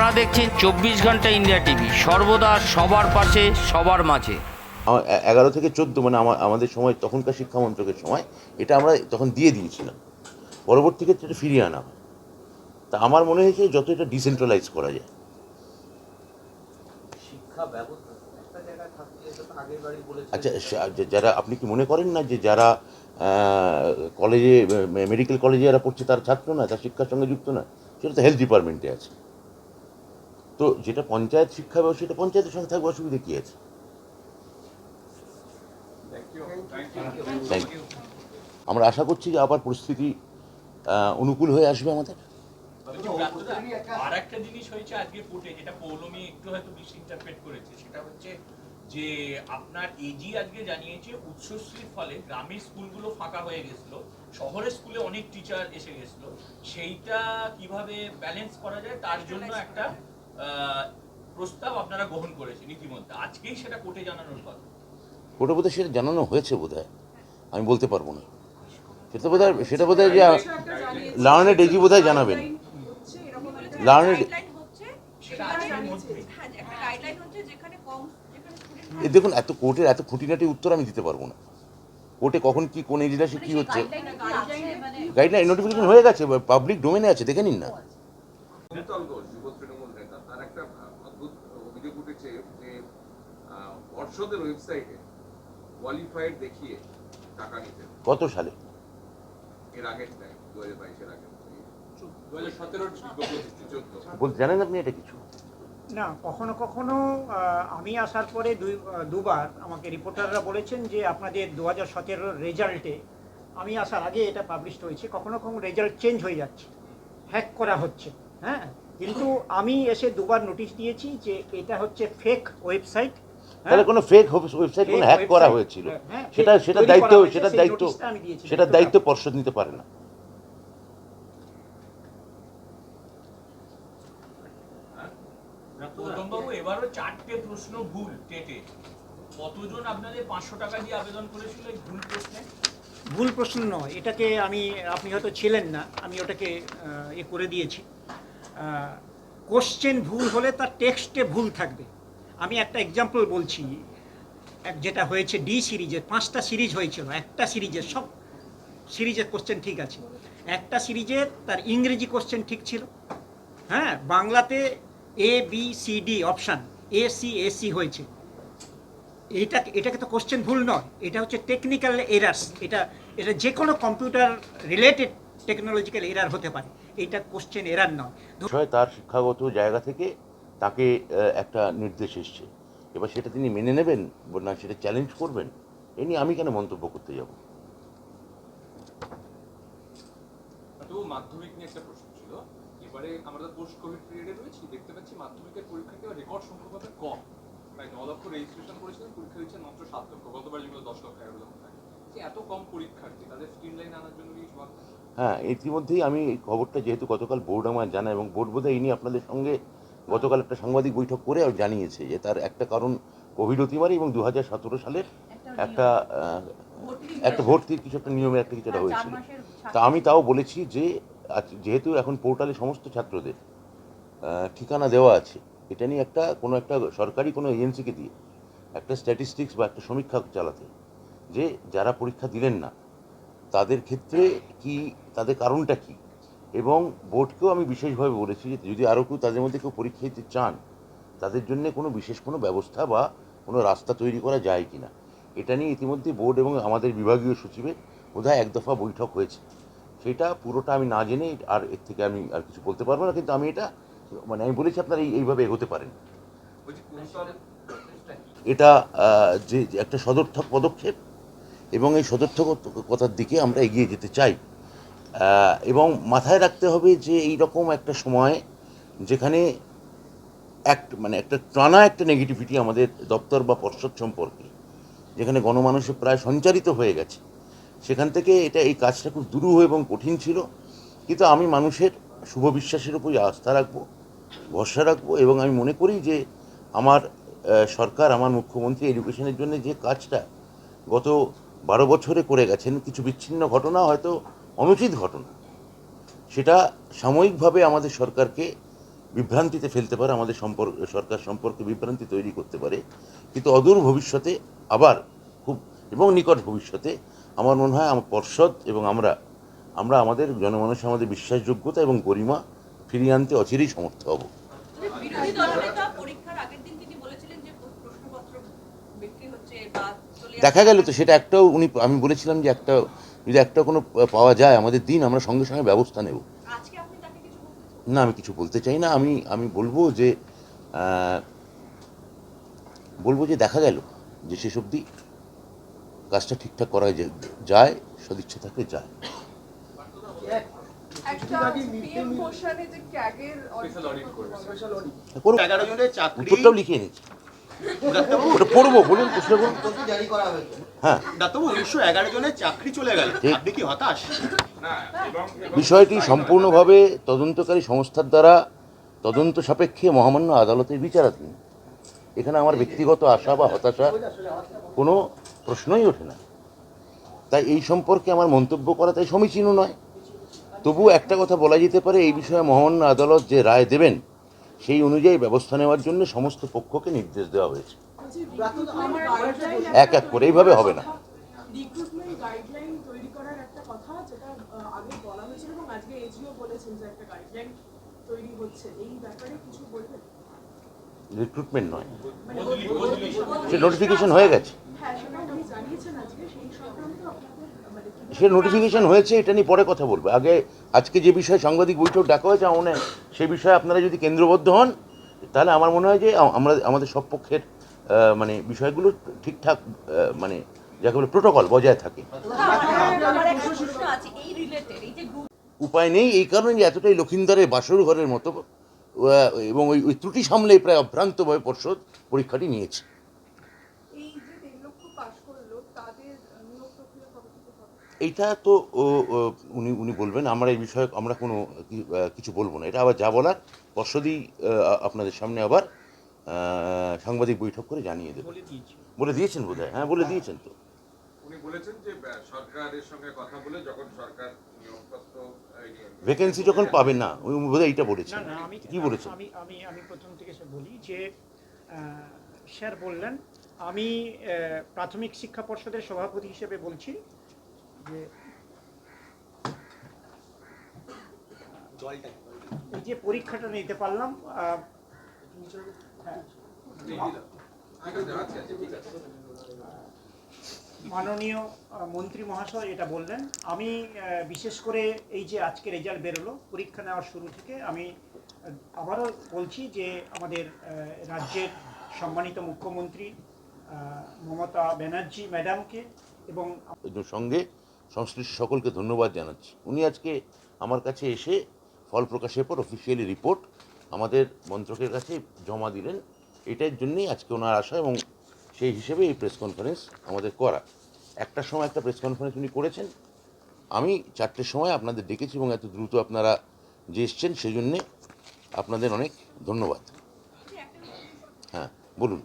আপনারা দেখছেন চব্বিশ ঘণ্টা ইন্ডিয়া টিভি। সর্বদা সবার পাশে সবার মাঝে। এগারো থেকে চোদ্দ মানে আমার আমাদের সময় তখনকার শিক্ষা মন্ত্রকের সময় এটা আমরা তখন দিয়ে দিয়েছিলাম পরবর্তী ক্ষেত্রে এটা ফিরিয়ে আনা তা আমার মনে হয়েছে যত এটা ডিসেন্ট্রালাইজ করা যায়। আচ্ছা যারা আপনি কি মনে করেন না যে যারা কলেজে মেডিকেল কলেজে যারা পড়ছে তার ছাত্র না তার শিক্ষার সঙ্গে যুক্ত না? সেটা তো হেলথ ডিপার্টমেন্টে আছে। তো যেটা পঞ্চায়েত শিক্ষা ব্যবস্থা, সেটা পঞ্চায়েতের সঙ্গে থাকবে অসুবিধা কী আছে? আমরা আশা করছি যে আবার পরিস্থিতি অনুকূল হয়ে আসবে আমাদের। জিনিস হয়েছে আজকে কোর্টে, যেটা একটু হয়তো মিসইন্টারপ্রেট করেছে, সেটা হচ্ছে যে আপনার এজি আজকে জানিয়েছে, উচ্চশ্রীর ফলে গ্রামের স্কুলগুলো ফাঁকা হয়ে গেছিল, শহরের স্কুলে অনেক টিচার এসে গেছিল। সেইটা কীভাবে ব্যালেন্স করা যায়, তার জন্য একটা প্রস্তাব আপনারা গ্রহণ করেছেন ইতিমধ্যে। আজকেই সেটা কোর্টে জানানোর কথা। ওটা বোধহয় সেটা জানানো হয়েছে বোধহয়। আমি বলতে পারব না। সেটা বোধহয় সেটা বোধহয় যে লার্নেড এজি বোধহয় জানাবেন। মধ্যেই এ দেখুন এত কোর্টের এত খুঁটিনাটি উত্তর আমি দিতে পারব না। কোর্টে কখন কি কোন এজলাসে কি হচ্ছে? গাইডলাইন নোটিফিকেশন হয়ে গেছে পাবলিক ডোমেনে আছে দেখে নিন না কুন্তল ঘোষ যুব তৃণমূল নেতা তার একটা অদ্ভুত অভিযোগ উঠেছে যে পর্ষদের ওয়েবসাইটে কোয়ালিফাইড দেখিয়ে টাকা নিতে কত সালে? এর আগের টাইম দু হাজার বাইশের আগে জানেন আপনি এটা কিছু? না কখনো কখনো আমি আসার পরে দুই দুবার আমাকে রিপোর্টাররা বলেছেন যে আপনাদের দু হাজার সতেরোর রেজাল্টে আমি আসার আগে এটা পাবলিশ হয়েছে। কখনো কখনো রেজাল্ট চেঞ্জ হয়ে যাচ্ছে। হ্যাক করা হচ্ছে। হ্যাঁ? কিন্তু আমি এসে দুবার নোটিশ দিয়েছি যে এটা হচ্ছে ফেক ওয়েবসাইট তাহলে কোনো ফেক ওয়েবসাইট কোনো হ্যাক করা হয়েছিল। হ্যাঁ, সেটা সেটা দায়িত্ব সেটা দায়িত্ব সেটা দায়িত্ব পর্ষদ নিতে পারে না। গৌতমবাবু এবারও চারটে প্রশ্ন ভুল টেটে। কতজন আপনাদের পাঁচশো টাকা দিয়ে আবেদন করেছিল এই ভুল প্রশ্নে? ভুল প্রশ্ন নয় এটাকে আমি আপনি হয়তো ছিলেন না আমি ওটাকে এ করে দিয়েছি। কোশ্চেন ভুল হলে তার টেক্সটে ভুল থাকবে। আমি একটা এক্সাম্পল বলছি। যেটা হয়েছে ডি সিরিজের, পাঁচটা সিরিজ হয়েছিল, একটা সিরিজের, সব সিরিজের কোশ্চেন ঠিক আছে। একটা সিরিজের তার ইংরেজি কোশ্চেন ঠিক ছিল। হ্যাঁ বাংলাতে A B C D option A C A C হয়েছে। এটা এটাকে তো কোশ্চেন ভুল নয়, এটা হচ্ছে টেকনিক্যাল এরার্স এটা এটা যে কোনো কম্পিউটার রিলেটেড টেকনোলজিক্যাল এরার হতে পারে এটা কোশ্চেন এরার নয়। তার শিক্ষাগত জায়গা থেকে তাকে একটা নির্দেশ এসছে। এবার সেটা তিনি মেনে নেবেন না সেটা চ্যালেঞ্জ করবেন এ নিয়ে আমি কেন মন্তব্য করতে যাব? মাধ্যমিক নিয়ে একটা প্রশ্ন ছিল। এবারে আমরা তো পোস্ট কোভিড পিরিয়ডে রয়েছি দেখতে পাচ্ছি মাধ্যমিকের পরীক্ষার্থী রেকর্ড সংখ্যক কম। প্রায় ন লক্ষ রেজিস্ট্রেশন করেছিলেন পরীক্ষা দিচ্ছেন মাত্র সাত লক্ষ গতবার যেগুলো দশ লক্ষ এগারো লক্ষ থাকে। এত কম পরীক্ষার্থী তাদের স্ক্রিন লাইন আনার জন্য কি হ্যাঁ ইতিমধ্যেই আমি এই খবরটা যেহেতু গতকাল বোর্ড আমার জানা এবং বোর্ড বোধহয় এই নিয়ে আপনাদের সঙ্গে গতকাল একটা সাংবাদিক বৈঠক করে জানিয়েছে যে তার একটা কারণ কোভিড অতিমারি এবং দু হাজার সতেরো সালের একটা একটা ভর্তির কিছু একটা নিয়মের একটা কিছুটা হয়েছিল। তা আমি তাও বলেছি যে যেহেতু এখন পোর্টালে সমস্ত ছাত্রদের ঠিকানা দেওয়া আছে এটা নিয়ে একটা কোনো একটা সরকারি কোনো এজেন্সিকে দিয়ে একটা স্ট্যাটিস্টিক্স বা একটা সমীক্ষা চালাতে যে যারা পরীক্ষা দিলেন না তাদের ক্ষেত্রে কি তাদের কারণটা কি? এবং বোর্ডকেও আমি বিশেষভাবে বলেছি যে যদি আরও কেউ তাদের মধ্যে কেউ পরীক্ষা দিতে চান তাদের জন্য কোনো বিশেষ কোনো ব্যবস্থা বা কোনো রাস্তা তৈরি করা যায় কি না এটা নিয়ে ইতিমধ্যে বোর্ড এবং আমাদের বিভাগীয় সচিবের বোধহয় এক দফা বৈঠক হয়েছে। সেটা পুরোটা আমি না জেনে আর এর থেকে আমি আর কিছু বলতে পারব না কিন্তু আমি এটা মানে আমি বলেছি আপনারা এই এইভাবে এগোতে পারেন। এটা যে একটা সদর্থক পদক্ষেপ এবং এই সদর্থকতার দিকে আমরা এগিয়ে যেতে চাই। এবং মাথায় রাখতে হবে যে এই রকম একটা সময় যেখানে এক মানে একটা টানা একটা নেগেটিভিটি আমাদের দপ্তর বা পর্ষদ সম্পর্কে, যেখানে গণমানুষে প্রায় সঞ্চারিত হয়ে গেছে। সেখান থেকে এটা, এই কাজটা খুব দুরূহ এবং কঠিন ছিল। কিন্তু আমি মানুষের শুভ বিশ্বাসের উপর আস্থা রাখব, ভরসা রাখব এবং আমি মনে করি যে আমার সরকার, আমার মুখ্যমন্ত্রী এডুকেশনের জন্য যে কাজটা গত বারো বছরে করে গেছেন, কিছু বিচ্ছিন্ন ঘটনা হয়তো অনুচিত ঘটনা। সেটা সাময়িকভাবে আমাদের সরকারকে বিভ্রান্তিতে ফেলতে পারে আমাদের সম্পর্ক সরকার সম্পর্কে বিভ্রান্তি তৈরি করতে পারে। কিন্তু অদূর ভবিষ্যতে আবার খুব এবং নিকট ভবিষ্যতে আমার মনে হয় আমার পর্ষদ এবং আমরা আমরা আমাদের জনমানুষে আমাদের বিশ্বাসযোগ্যতা এবং গরিমা ফিরিয়ে আনতে অচিরেই সমর্থ হব। দেখা গেল তো সেটা একটাও উনি আমি বলেছিলাম যে একটা যদি একটা কোনো পাওয়া যায় আমাদের দিন আমরা সঙ্গে সঙ্গে ব্যবস্থা নেব। আজকে আপনি তাকে কিছু বলতে চান? না আমি কিছু বলতে চাই না। আমি আমি বলব যে বলব যে দেখা গেল যে শেষ অবধি কাজটা ঠিকঠাক করা যায় সদিচ্ছা থাকলে যায়। একটা পিএম ঘোষালে যে ক্যাগের Special audit করবে। স্পেশাল অডিট করব। এগারো জনের চাকরি উত্তরটাও লিখিয়ে নিচ্ছি ওটা পড়ব বলুন প্রশ্ন করুন। জারি করা হয়েছে। হ্যাঁ। ডাক্তারবাবু উনিশশো এগারো জনের চাকরি চলে গেল। আপনি কি হতাশ? না এবং এবং বিষয়টি সম্পূর্ণভাবে তদন্তকারী সংস্থার দ্বারা তদন্ত সাপেক্ষে মহামান্য আদালতের বিচারাধীন। এখানে আমার ব্যক্তিগত আশা বা হতাশা কোনো প্রশ্নই ওঠে না। তাই এই সম্পর্কে আমার মন্তব্য করা তাই সমীচীন নয়। তবু একটা কথা বলা যেতে পারে এই বিষয়ে মহামান্য আদালত যে রায় দেবেন সেই অনুযায়ী ব্যবস্থা নেওয়ার জন্য সমস্ত পক্ষকে নির্দেশ দেওয়া হয়েছে। এক এক করে এইভাবে হবে না। রিক্রুটমেন্ট গাইডলাইন তৈরি করার একটা কথা যেটা আহ, আগে বলা হয়েছিল এবং আজকে এজিও বলেছেন যে একটা গাইডলাইন তৈরি হচ্ছে। এই ব্যাপারে কিছু বলবেন? রিক্রুটমেন্ট নয়। মানে সে নোটিফিকেশন হয়ে গেছে। হ্যাঁ সেই সংক্রান্ত আপনাদের মানে কি সে নোটিফিকেশন হয়েছে এটা নিয়ে পরে কথা বলব। আগে আজকে যে বিষয়ে সাংবাদিক বৈঠক ডাকা হয়েছে আমার মনে হয় সেই বিষয়ে আপনারা যদি কেন্দ্রবদ্ধ হন তাহলে আমার মনে হয় যে আমরা আমাদের সব পক্ষের মানে বিষয়গুলো ঠিকঠাক মানে যাকে বলে প্রোটোকল বজায় থাকে। উপায় নেই এই কারণে যে এতটাই লক্ষিন্দারের বাসর ঘরের মতো এবং ওই ওই ত্রুটি সামলেই প্রায় অভ্রান্তভাবে পর্ষদ পরীক্ষাটি নিয়েছে। এইটা তো উনি উনি বলবেন আমরা এই বিষয়ে আমরা কোনো কিছু বলব না। এটা আবার যা বলার পর্ষদই আপনাদের সামনে আবার সাংবাদিক বৈঠক করে জানিয়ে দেবে। বলে দিয়েছেন। বোধ হ্যাঁ বলে দিয়েছেন তো। উনি বলেছেন যে সরকারের সঙ্গে কথা বলে যখন সরকার নিয়োগপত্র এই নিয়ে- ভ্যাকেন্সি যখন পাবেন না উনি বোধ এইটা বলেছেন। আমি কি বলেছেন? আমি আমি আমি প্রথম থেকে বলি যে স্যার বললেন আমি প্রাথমিক শিক্ষা পর্ষদের সভাপতি হিসেবে বলছি যে এই যে পরীক্ষাটা নিতে পারলাম মাননীয় মন্ত্রী মহাশয় এটা বললেন, আমি বিশেষ করে এই যে আজকে রেজাল্ট বেরোলো, পরীক্ষা নেওয়ার শুরু থেকে আমি আবারও বলছি যে আমাদের রাজ্যের সম্মানিত মুখ্যমন্ত্রী মমতা ব্যানার্জি ম্যাডামকে এবং সঙ্গে সংশ্লিষ্ট সকলকে ধন্যবাদ জানাচ্ছি। উনি আজকে আমার কাছে এসে ফল প্রকাশের পর অফিসিয়ালি রিপোর্ট আমাদের মন্ত্রকের কাছে জমা দিলেন। এটার জন্যই আজকে ওনার আসা এবং সেই হিসেবে এই প্রেস কনফারেন্স আমাদের করা। একটার সময় একটা প্রেস কনফারেন্স উনি করেছেন। আমি চারটের সময় আপনাদের ডেকেছি এবং এত দ্রুত আপনারা যে এসছেন সেই জন্যে আপনাদের অনেক ধন্যবাদ। হ্যাঁ বলুন।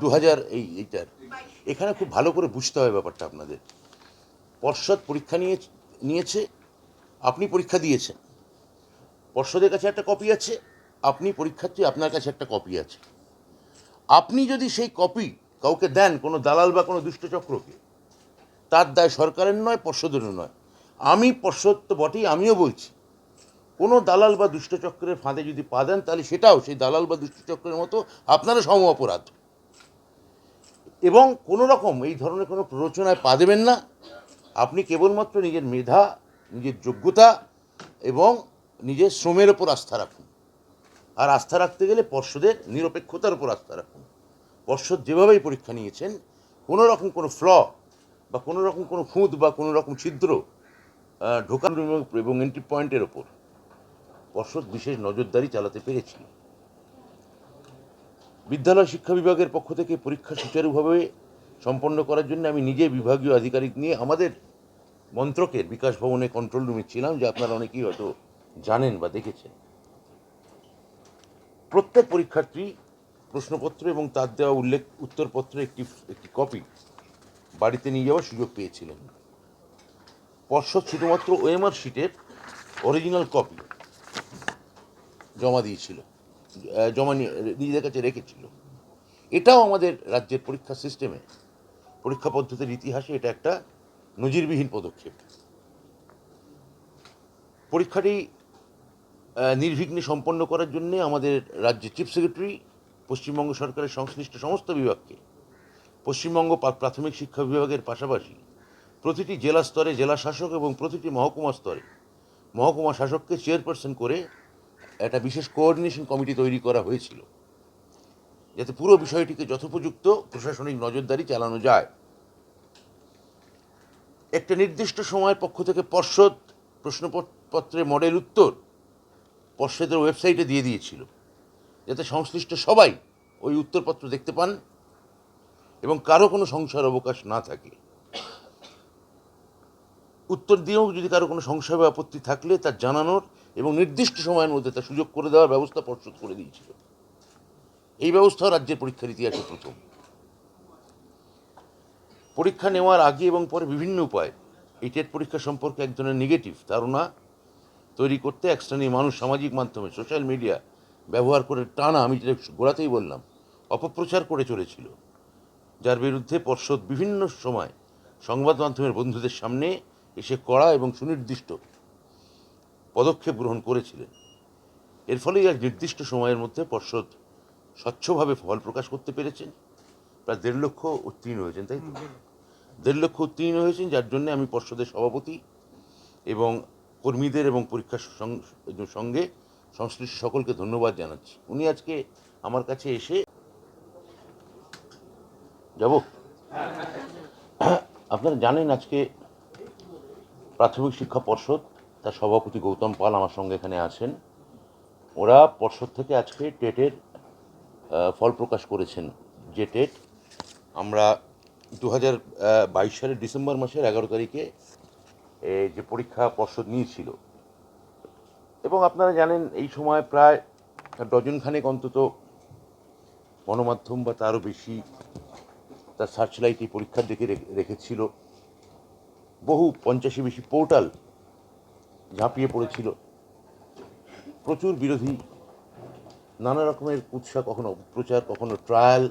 দু হাজার এই এইটার। এখানে খুব ভালো করে বুঝতে হবে ব্যাপারটা আপনাদের। পর্ষদ পরীক্ষা নিয়ে, নিয়েছে, আপনি পরীক্ষা দিয়েছেন। পর্ষদের কাছে একটা কপি আছে, আপনি পরীক্ষার্থী, আপনার কাছে একটা কপি আছে। আপনি যদি সেই কপি কাউকে দেন, কোনো দালাল বা কোনো দুষ্টচক্রকে তার দায় সরকারের নয় পর্ষদেরও নয়। আমি পর্ষদ তো বটেই, আমিও বলছি। কোনো দালাল বা দুষ্টচক্রের ফাঁদে যদি পা দেন, তাহলে সেটাও সেই দালাল বা দুষ্টচক্রের মতো আপনারা সম অপরাধ। এবং কোনো রকম এই ধরনের কোনো প্ররোচনায় পা দেবেন না। আপনি কেবলমাত্র নিজের মেধা, নিজের যোগ্যতা এবং নিজের শ্রমের ওপর আস্থা রাখুন। আর আস্থা রাখতে গেলে পর্ষদের নিরপেক্ষতার উপর আস্থা রাখুন। পর্ষদ যেভাবেই পরীক্ষা নিয়েছেন, কোনো রকম কোনো ফ্ল বা কোনো রকম কোনো খুঁত বা কোনো রকম ছিদ্র ঢোকানো এবং এন্ট্রি পয়েন্টের ওপর পর্ষদ বিশেষ নজরদারি চালাতে পেরেছিল। বিদ্যালয় শিক্ষা বিভাগের পক্ষ থেকে পরীক্ষা সুচারুভাবে সম্পন্ন করার জন্য আমি নিজে বিভাগীয় আধিকারিক নিয়ে আমাদের মন্ত্রকের বিকাশ ভবনে কন্ট্রোল রুমে ছিলাম, যে আপনারা অনেকেই হয়তো জানেন বা দেখেছেন। প্রত্যেক পরীক্ষার্থী প্রশ্নপত্র এবং তার দেওয়া উল্লেখ, উত্তরপত্র একটি একটি কপি বাড়িতে নিয়ে যাওয়ার সুযোগ পেয়েছিলেন। পর্ষদ শুধুমাত্র ওএমআর শিটের অরিজিনাল কপি জমা দিয়েছিল জমা নিয়ে, নিজেদের কাছে রেখেছিল। এটাও আমাদের রাজ্যের পরীক্ষা সিস্টেমে পরীক্ষা পদ্ধতির ইতিহাসে এটা একটা নজিরবিহীন পদক্ষেপ। পরীক্ষাটি নির্বিঘ্নে সম্পন্ন করার জন্য আমাদের রাজ্যের চিফ সেক্রেটারি, পশ্চিমবঙ্গ সরকারের সংশ্লিষ্ট সমস্ত বিভাগকে, পশ্চিমবঙ্গ প্রাথমিক শিক্ষা বিভাগের পাশাপাশি প্রতিটি জেলা স্তরে জেলা শাসক এবং প্রতিটি মহকুমা স্তরে, মহকুমা শাসককে চেয়ারপারসন করে একটা বিশেষ কোঅর্ডিনেশন কমিটি তৈরি করা হয়েছিল। যাতে পুরো বিষয়টিকে যথোপযুক্ত প্রশাসনিক নজরদারি চালানো যায়। একটা নির্দিষ্ট সময়ের পক্ষ থেকে পর্ষদ প্রশ্নপত্রের মডেল উত্তর পর্ষদের ওয়েবসাইটে দিয়ে দিয়েছিল, যাতে সংশ্লিষ্ট সবাই ওই উত্তরপত্র দেখতে পান এবং কারও কোনো সংশয়ের অবকাশ না থাকে। উত্তর দিয়েও যদি কারও কোনো সংশয় বা আপত্তি থাকলে তার জানানোর এবং নির্দিষ্ট সময়ের মধ্যে তার সুযোগ করে দেওয়ার ব্যবস্থা পর্ষদ করে দিয়েছিল। এই ব্যবস্থা রাজ্যের পরীক্ষার ইতিহাসে প্রথম। পরীক্ষা নেওয়ার আগে এবং পরে বিভিন্ন উপায়। এই টেট পরীক্ষা সম্পর্কে এক ধরনের নেগেটিভ ধারণা তৈরি করতে এক শ্রেণির মানুষ সামাজিক মাধ্যমে সোশ্যাল মিডিয়া ব্যবহার করে টানা, আমি যেটা গোড়াতেই বললাম, অপপ্রচার করে চলেছিল। যার বিরুদ্ধে পর্ষদ বিভিন্ন সময় সংবাদ মাধ্যমের বন্ধুদের সামনে এসে কড়া এবং সুনির্দিষ্ট পদক্ষেপ গ্রহণ করেছিলেন। এর ফলে এক নির্দিষ্ট সময়ের মধ্যে পর্ষদ স্বচ্ছভাবে ফল প্রকাশ করতে পেরেছেন। প্রায় দেড় লক্ষ উত্তীর্ণ হয়েছেন, তাই দেড় লক্ষ উত্তীর্ণ হয়েছেন, যার জন্য আমি পর্ষদের সভাপতি এবং কর্মীদের এবং পরীক্ষার সঙ্গে সংশ্লিষ্ট সকলকে ধন্যবাদ জানাচ্ছি। উনি আজকে আমার কাছে এসে যাব? আপনারা জানেন আজকে প্রাথমিক শিক্ষা পর্ষদ, তার সভাপতি গৌতম পাল আমার সঙ্গে এখানে আছেন। ওরা পর্ষদ থেকে আজকে টেটের ফল প্রকাশ করেছেন। যে টেট আমরা দু হাজার বাইশ সালের ডিসেম্বর মাসের এগারো তারিখে যে পরীক্ষা পর্ষদ নিয়েছিল। এবং আপনারা জানেন, এই সময় প্রায় ডজন খানেক অন্তত গণমাধ্যম বা তারও বেশি তার সার্চ লাইট এই পরীক্ষার দিকে রেখেছিল। বহু পঞ্চাশি বেশি পোর্টাল ঝাঁপিয়ে পড়েছিল। প্রচুর বিরোধী, নানা রকমের উৎসাহ কখনো প্রচার কখনো ট্রায়াল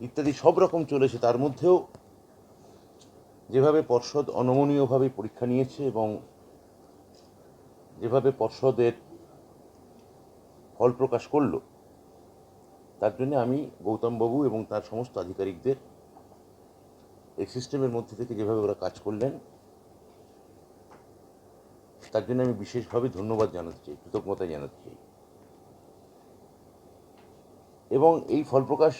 ইত্যাদি সব রকম চলেছে তার মধ্যেও যেভাবে পর্ষদ অনমনীয়ভাবে পরীক্ষা নিয়েছে এবং যেভাবে পর্ষদের ফল প্রকাশ করল, তার জন্য আমি গৌতমবাবু এবং তার সমস্ত আধিকারিকদের এই সিস্টেমের মধ্যে থেকে যেভাবে ওরা কাজ করলেন, তার জন্য আমি বিশেষভাবে ধন্যবাদ জানাতে চাই, কৃতজ্ঞতা জানাতে চাই। এবং এই ফল প্রকাশ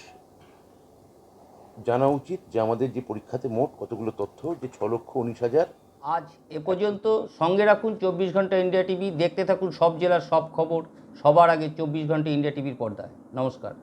জানা উচিত যে আমাদের যে পরীক্ষাতে মোট কতগুলো তথ্য, যে ছ লক্ষ উনিশ হাজার। আজ এ পর্যন্ত সঙ্গে রাখুন চব্বিশ ঘণ্টা ইন্ডিয়া টিভি, দেখতে থাকুন সব জেলার সব খবর, সবার আগে চব্বিশ ঘণ্টা ইন্ডিয়া টিভির পর্দায়। নমস্কার।